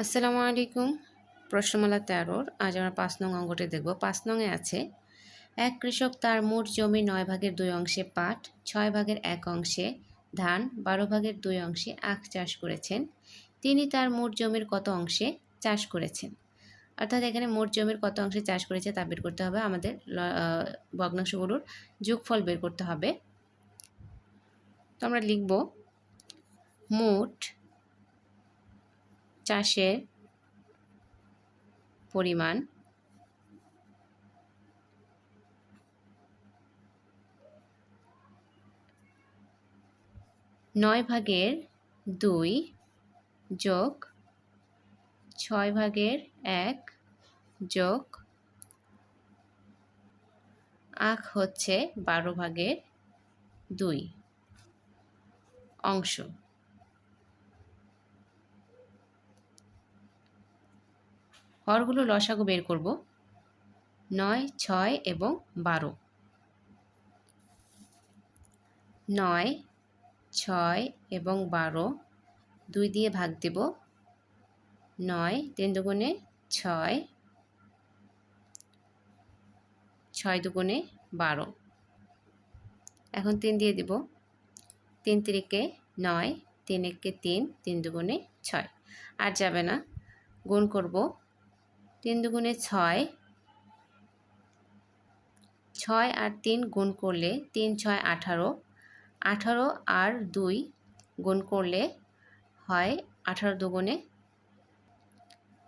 আসসালামু আলাইকুম। প্রশ্নমালা তেরোর, আজ আমরা পাঁচ নং অঙ্কটি দেখব। পাঁচ নংয়ে আছে, এক কৃষক তার মোট জমি নয় ভাগের দুই অংশে পাট, ছয় ভাগের এক অংশে ধান, বারো ভাগের দুই অংশে আখ চাষ করেছেন। তিনি তার মোট জমির কত অংশে চাষ করেছেন? অর্থাৎ এখানে মোট জমির কত অংশে চাষ করেছে তা বের করতে হবে। আমাদের ভগ্নাংশগুলোর যোগফল বের করতে হবে। তো আমরা লিখব, মোট চাষের পরিমাণ নয় ভাগের দুই যোগ ছয় ভাগের এক যোগ আখ হচ্ছে বারো ভাগের দুই অংশ। হরগুলো লসাগু বের করব। নয়, ছয় এবং বারো। নয়, ছয় এবং বারো দুই দিয়ে ভাগ দেব। নয় তিন দুগুণে ছয়। ছয় দুগুণে বারো। এখন তিন দিয়ে দিব। তিন তিরিকে নয়, তিন একে তিন তিন দুগুণে ছয়। আর যাবে না। গুণ করব তিন দুগুণে ছয়। ছয় আর তিন গুণ করলে তিন ছয় আঠারো। আঠারো আর দুই গুণ করলে হয় আঠারো দুগুণে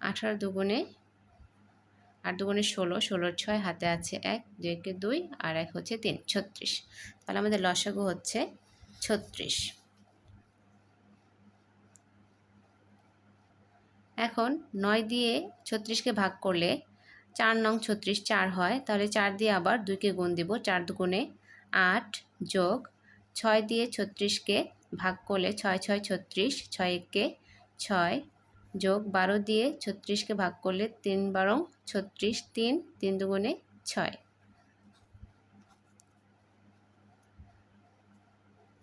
আঠারো দুগুণে, আট দুগুণে ষোলো, ষোলোর ছয় হাতে আছে এক দুইকে দুই, আর এক হচ্ছে তিন, ছত্রিশ। তাহলে আমাদের লসাগু হচ্ছে ছত্রিশ। এখন নয় দিয়ে ছত্রিশকে ভাগ করলে চার নং ছত্রিশ চার হয়, তাহলে চার দিয়ে আবার দুইকে গুণ দিব, চার দুগুণে আট যোগ ছয় দিয়ে ছত্রিশকে ভাগ করলে ছয় ছয়, ছত্রিশ, ছয় একে ছয় যোগ বারো দিয়ে ছত্রিশকে ভাগ করলে তিন বারো ছত্রিশ, তিন তিন দুগুণে ছয়।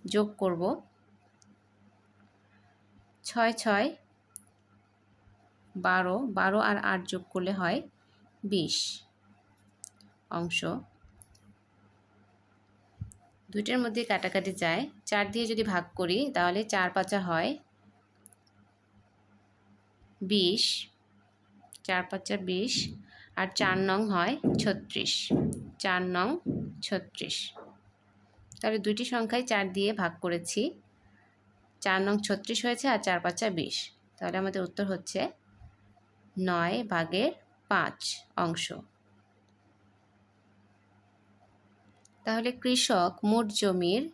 যোগ করব। ছয় ছয় বারো বারো আর আট যোগ করলে হয় বিশ। অংশ। দুইটার মধ্যে কাটাকাটি যায়। চার দিয়ে যদি ভাগ করি, তাহলে চার পাঁচা হয় বিশ। চার পাঁচা বিশ আর চার নং হয় ছত্রিশ। চার নং ছত্রিশ। তাহলে দুইটি সংখ্যায় চার দিয়ে ভাগ করেছি। চার নং ছত্রিশ হয়েছে আর চার পাঁচা বিশ। তাহলে আমাদের উত্তর হচ্ছে নয় ভাগের পাঁচ অংশ। তাহলে কৃষক মোট জমির,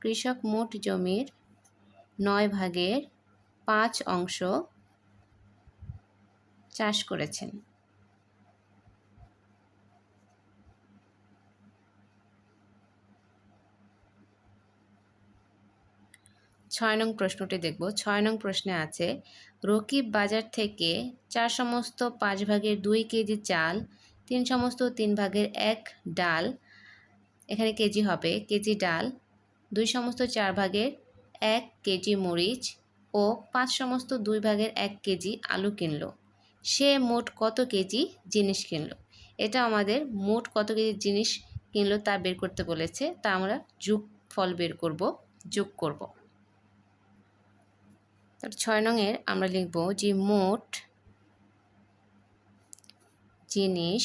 কৃষক মোট জমির নয় ভাগের পাঁচ অংশ চাষ করেছেন। ছয় নং প্রশ্নটি দেখব। ছয় নং প্রশ্নে আছে, রকিব বাজার থেকে চার সমস্ত পাঁচ ভাগের দুই কেজি চাল, তিন সমস্ত তিন ভাগের এক ডাল, এখানে কেজি হবে, কেজি ডাল, দুই সমস্ত চার ভাগের এক কেজি মরিচ ও পাঁচ সমস্ত দুই ভাগের এক কেজি আলু কিনলো। সে মোট কত কেজি জিনিস কিনলো? এটা আমাদের মোট কত কেজি জিনিস কিনলো তা বের করতে বলেছে, তা আমরা যোগ ফল বের করব, যোগ করব। তার ছয় নংয়ের আমরা লিখব যে মোট জিনিস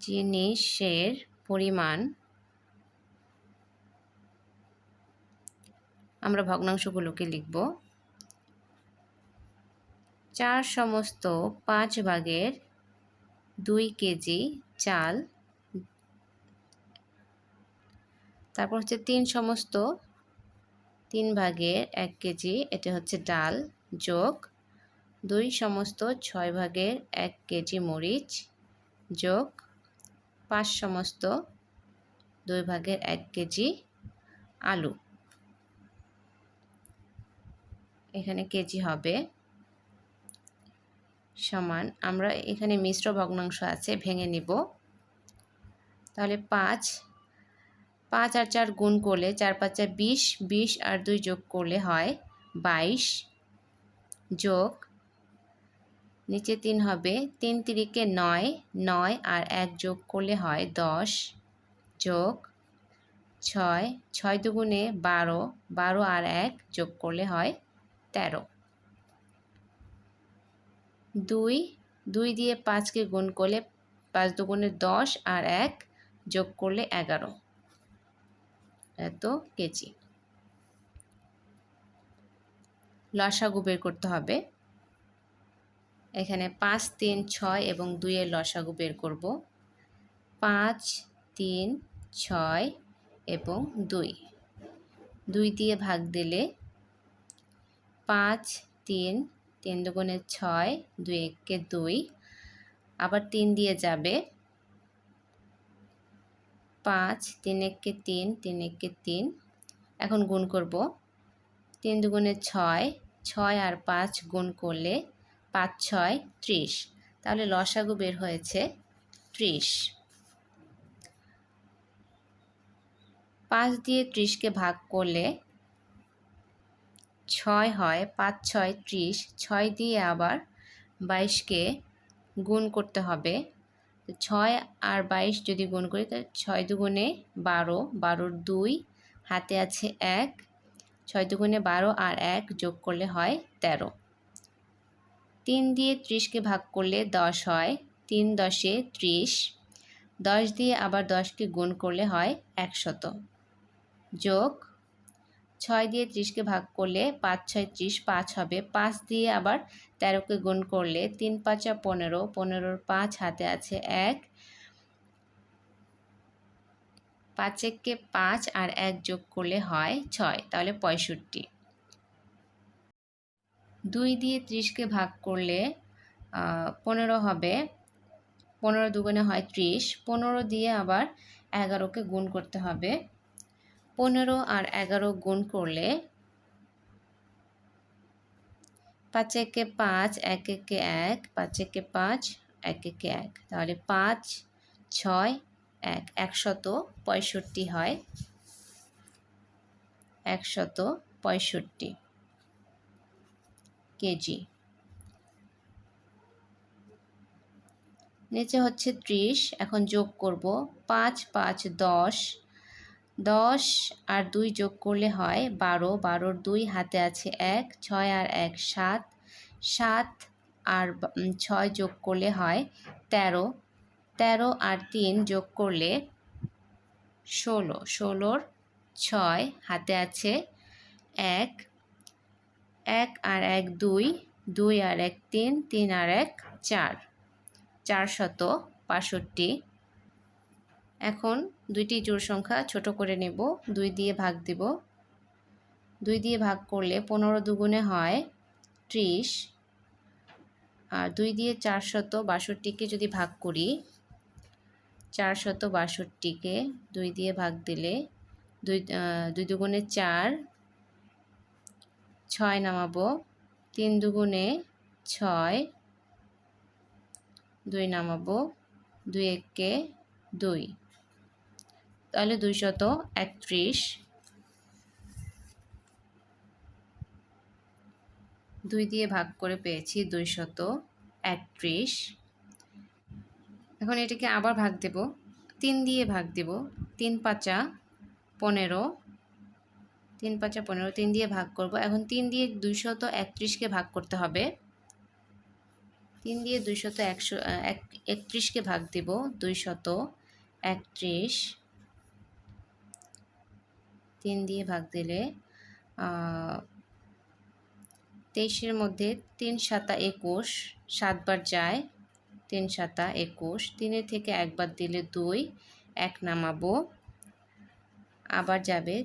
জিনিসের পরিমাণ আমরা ভগ্নাংশগুলোকে লিখব। চার সমস্ত পাঁচ ভাগের দুই কেজি চাল তারপর হচ্ছে তিন সমস্ত, তিন ভাগের এক কেজি, এটা হচ্ছে ডাল, যোগ, দুই সমস্ত, ছয় ভাগের এক কেজি মরিচ, যোগ, পাঁচ সমস্ত, দুই ভাগের এক কেজি আলু। এখানে কেজি হবে সমান, আমরা এখানে মিশ্র ভগ্নাংশ আছে, ভেঙে নিব। তাহলে পাঁচ পাঁচ আর চার গুণ করলে চার পাঁচা বিশ বিশ আর দুই যোগ করলে হয় বাইশ যোগ নিচে তিন হবে। তিন তিরিকে নয় নয় আর এক যোগ করলে হয় দশ যোগ ছয় ছয় দুগুণে বারো বারো আর এক যোগ করলে হয় তেরো। দুই দুই দিয়ে পাঁচকে গুণ করলে পাঁচ দুগুণে দশ আর এক যোগ করলে এগারো। এত কেজি। লসাগু বের করতে হবে। এখানে পাঁচ, তিন, ছয় এবং দুইয়ের লসাগু বের করব। পাঁচ, তিন, ছয় এবং দুই। দুই দিয়ে ভাগ দিলে পাঁচ, তিন তিন দুগুণে ছয়, দুই একে দুই। আবার তিন দিয়ে যাবে পাঁচ, তিন এককে তিন তিন এককে তিন। এখন গুণ করব। তিন দুগুণে ছয় ছয় আর পাঁচ গুণ করলে পাঁচ, ছয়, ত্রিশ। তাহলে লসাগু বের হয়েছে ত্রিশ। পাঁচ দিয়ে ত্রিশকে ভাগ করলে ছয় হয়, পাঁচ, ছয়, ত্রিশ। ছয় দিয়ে আবার বাইশকে গুণ করতে হবে। ছয় আর বাইশ যদি গুণ করি, তাহলে ছয় দুগুণে বারো, বারোর দুই, হাতে আছে এক। ছয় দুগুণে বারো আর এক যোগ করলে হয় তেরো। তিন দিয়ে ত্রিশকে ভাগ করলে দশ হয়, তিন দশে ত্রিশ। দশ দিয়ে আবার দশকে গুণ করলে হয় একশত। যোগ ছয় দিয়ে ত্রিশকে ভাগ করলে পাঁচ ছয় ত্রিশ পাঁচ হবে। পাঁচ দিয়ে আবার তেরোকে গুণ করলে তিন পাঁচা পনেরো, পনেরোর পাঁচ হাতে আছে এক। পাঁচ এককে পাঁচ আর এক যোগ করলে হয় ছয়, তাহলে পঁয়ষট্টি। দুই দিয়ে ত্রিশকে ভাগ করলে পনেরো হবে। পনেরো দুগুণে হয় ত্রিশ। পনেরো দিয়ে আবার এগারোকে গুণ করতে হবে। পনেরো আর এগারো গুণ করলে পাঁচ একে পাঁচ, এক একে এক, পাঁচ একে পাঁচ, এক একে এক। তাহলে পাঁচ, ছয়, এক। একশত পঁয়ষট্টি হয়। একশত পঁয়ষট্টি কেজি। নিচে হচ্ছে ত্রিশ। এখন যোগ করব পাঁচ পাঁচ, দশ দশ আর দুই যোগ করলে হয় বারো। বারোর দুই হাতে আছে এক, ছয় আর এক সাত। সাত আর ছয় যোগ করলে হয় তেরো। তেরো আর তিন যোগ করলে ষোলো। ষোলোর ছয় হাতে আছে এক। এক আর এক দুই দুই আর এক তিন তিন আর এক চার। চারশত বাষট্টি। এখন দুইটি জোড় সংখ্যা ছোট করে নেব, দুই দিয়ে ভাগ দেব। দুই দিয়ে ভাগ করলে পনেরো দুগুণে হয় ত্রিশ। আর দুই দিয়ে চারশত বাষট্টিকে যদি ভাগ করি চারশত বাষট্টিকে দুই দিয়ে ভাগ দিলে দুই দুই দুগুণে চার, ছয় নামাবো, তিন দুগুণে ছয়, দুই নামাবো, দুই এককে দুই। তাহলে দুইশত একত্রিশ। দুই দিয়ে ভাগ করে পেয়েছি দুইশত একত্রিশ। এখন এটাকে আবার ভাগ দেব। তিন দিয়ে ভাগ দেব। তিন পাঁচা পনেরো। তিন পাঁচা পনেরো, তিন দিয়ে ভাগ করব। এখন তিন দিয়ে দুইশত একত্রিশকে ভাগ করতে হবে। তিন দিয়ে দুইশত একশো, এক, একত্রিশকে ভাগ দেব। দুইশত একত্রিশ। তিন দিয়ে ভাগ দিলে তেইশের মধ্যে তিন সাতা একুশ সাতবার যায়, তিন সাতা একুশ, তিনের থেকে একবার দিলে দুই, এক নামাবো, আবার যাবে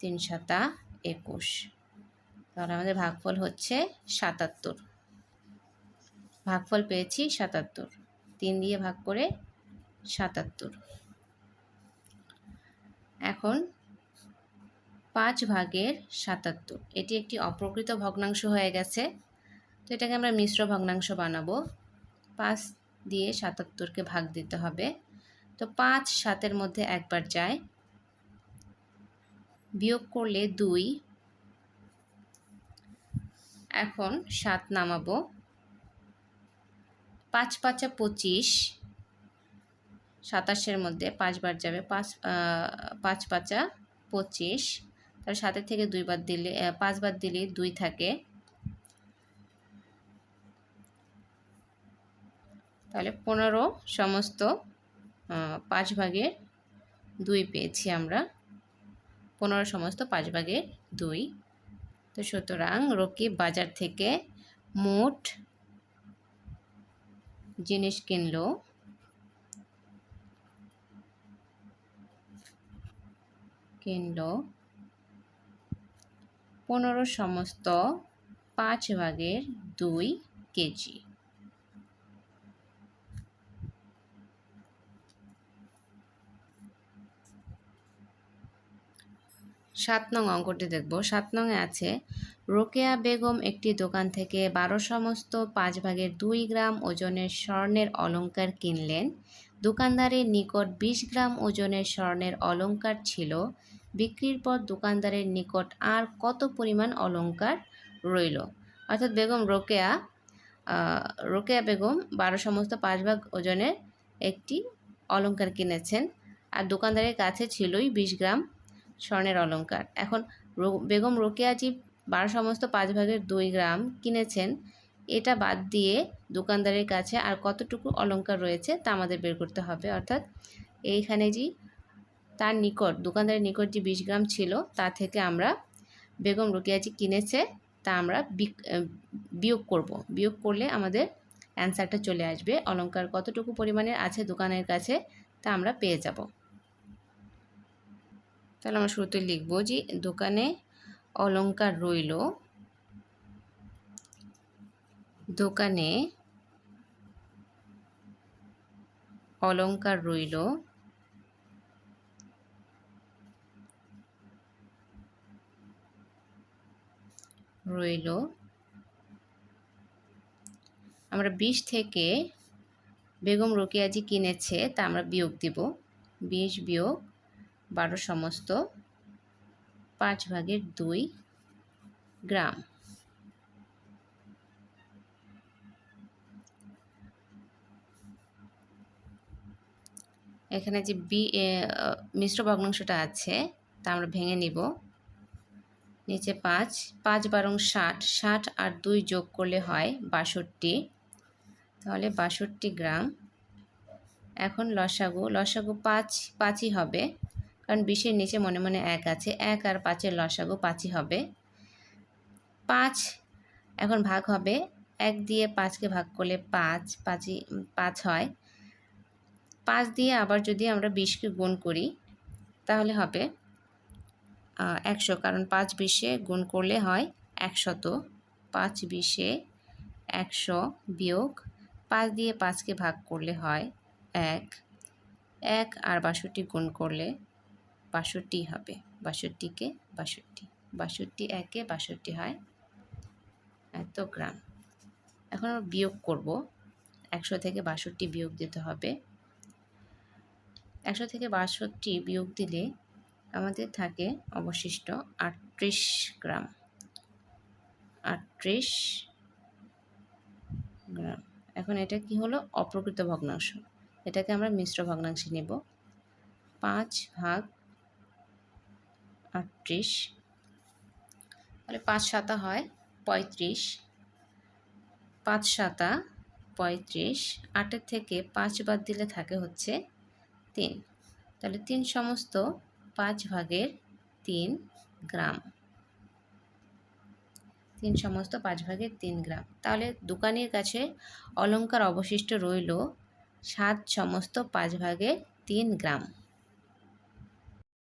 তিন সাতা একুশ। তাহলে আমাদের ভাগফল হচ্ছে সাতাত্তর। ভাগফল পেয়েছি সাতাত্তর। তিন দিয়ে ভাগ করে সাতাত্তর। এখন পাঁচ ভাগের সাতাত্তর। এটি একটি অপ্রকৃত ভগ্নাংশ হয়ে গেছে। তো এটাকে আমরা মিশ্র ভগ্নাংশ বানাবো। পাঁচ দিয়ে সাতাত্তরকে ভাগ দিতে হবে। তো পাঁচ সাতের মধ্যে একবার যায়। বিয়োগ করলে দুই। এখন সাত নামাবো। পাঁচ পাঁচা পঁচিশ। সাতাশের মধ্যে পাঁচবার যাবে। পাঁচ পাঁচ পাঁচা পঁচিশ। তার সাতের থেকে দুইবার দিলে পাঁচবার দিলে দুই থাকে। তাহলে পনেরো সমস্ত পাঁচ ভাগের দুই পেয়েছি আমরা। পনেরো সমস্ত পাঁচ ভাগের দুই। তো সুতরাং রকিব বাজার থেকে মোট জিনিস কিনলো। কিনলো পনেরো সমস্ত পাঁচ ভাগের দুই কেজি। সাত নং অঙ্কটি দেখব। সাত নংয়ে আছে, রোকেয়া বেগম একটি দোকান থেকে বারো সমস্ত পাঁচ ভাগের দুই গ্রাম ওজনের স্বর্ণের অলঙ্কার কিনলেন। দোকানদারের নিকট বিশ গ্রাম ওজনের স্বর্ণের অলঙ্কার ছিল। বিক্রির পর দোকানদারের নিকট আর কত পরিমাণ অলঙ্কার রইল? অর্থাৎ বেগম রোকেয়া রোকেয়া বেগম বারো সমস্ত পাঁচ ভাগ ওজনের একটি অলঙ্কার কিনেছেন আর দোকানদারের কাছে ছিলই বিশ গ্রাম স্বর্ণের অলঙ্কার এখন বেগম রোকেয়াজি বারো সমস্ত পাঁচ ভাগের দুই গ্রাম কিনেছেন, এটা বাদ দিয়ে দোকানদারের কাছে আর কতটুকু অলঙ্কার রয়েছে তা আমাদের বের করতে হবে। অর্থাৎ এইখানে যে তার নিকট, দোকানদারের নিকট যে বিশ গ্রাম ছিল, তা থেকে আমরা বেগম রোকেয়াজি কিনেছে, তা আমরা বিয়োগ করব। বিয়োগ করলে আমাদের অ্যান্সারটা চলে আসবে। অলঙ্কার কতটুকু পরিমাণের আছে দোকানের কাছে, তা আমরা পেয়ে যাব। তাহলে আমরা শুরুতে লিখব যে দোকানে অলঙ্কার রইল। দোকানে অলঙ্কার রইল। রইল। আমরা বিশ থেকে বেগম রোকেয়াজি কিনেছে, তা আমরা বিয়োগ দিব। বিশ বিয়োগ বারো সমস্ত পাঁচ ভাগের দুই গ্রাম। এখানে যে বি মিশ্র ভগ্নাংশটা আছে, তা আমরা ভেঙে নিব। নিচে পাঁচ পাঁচ বারং ষাট ষাট আর দুই যোগ করলে হয় বাষট্টি। তাহলে বাষট্টি গ্রাম। এখন লসাগু লসাগু পাঁচ, পাঁচই হবে। কারণ বিশের নিচে মনে মনে এক আছে, এক আর পাঁচের লসাগু পাঁচই হবে। পাঁচ এখন ভাগ হবে, এক দিয়ে পাঁচকে ভাগ করলে পাঁচ, পাঁচই, পাঁচ হয়। পাঁচ দিয়ে আবার যদি আমরা বিশকে গুণ করি, তাহলে হবে একশো। কারণ পাঁচ বিশে গুণ করলে হয় একশত। পাঁচ বিশে একশো বিয়োগ পাঁচ দিয়ে পাঁচকে ভাগ করলে হয় এক। এক আর বাষট্টি গুণ করলে বাষট্টি হবে। বাষট্টিকে বাষট্টি। বাষট্টি একে বাষট্টি হয় এত গ্রাম। এখন বিয়োগ করব। একশো থেকে বাষট্টি বিয়োগ দিতে হবে। একশো থেকে বাষট্টি বিয়োগ দিলে আমাদের থাকে অবশিষ্ট আটত্রিশ গ্রাম। আটত্রিশ গ্রাম। এখন এটা কি হলো? অপ্রকৃত ভগ্নাংশ। এটাকে আমরা মিশ্র ভগ্নাংশে নেব। পাঁচ ভাগ আটত্রিশ, তাহলে পাঁচ সাতা হয় পঁয়ত্রিশ। পাঁচ সাতা পঁয়ত্রিশ, আটের থেকে পাঁচ বাদ দিলে থাকে হচ্ছে তিন। তাহলে তিন সমস্ত পাঁচ ভাগের তিন গ্রাম। তিন সমস্ত পাঁচ ভাগের তিন গ্রাম। তাহলে দোকানের কাছে অলঙ্কার অবশিষ্ট রইল সাত সমস্ত পাঁচ ভাগের তিন গ্রাম।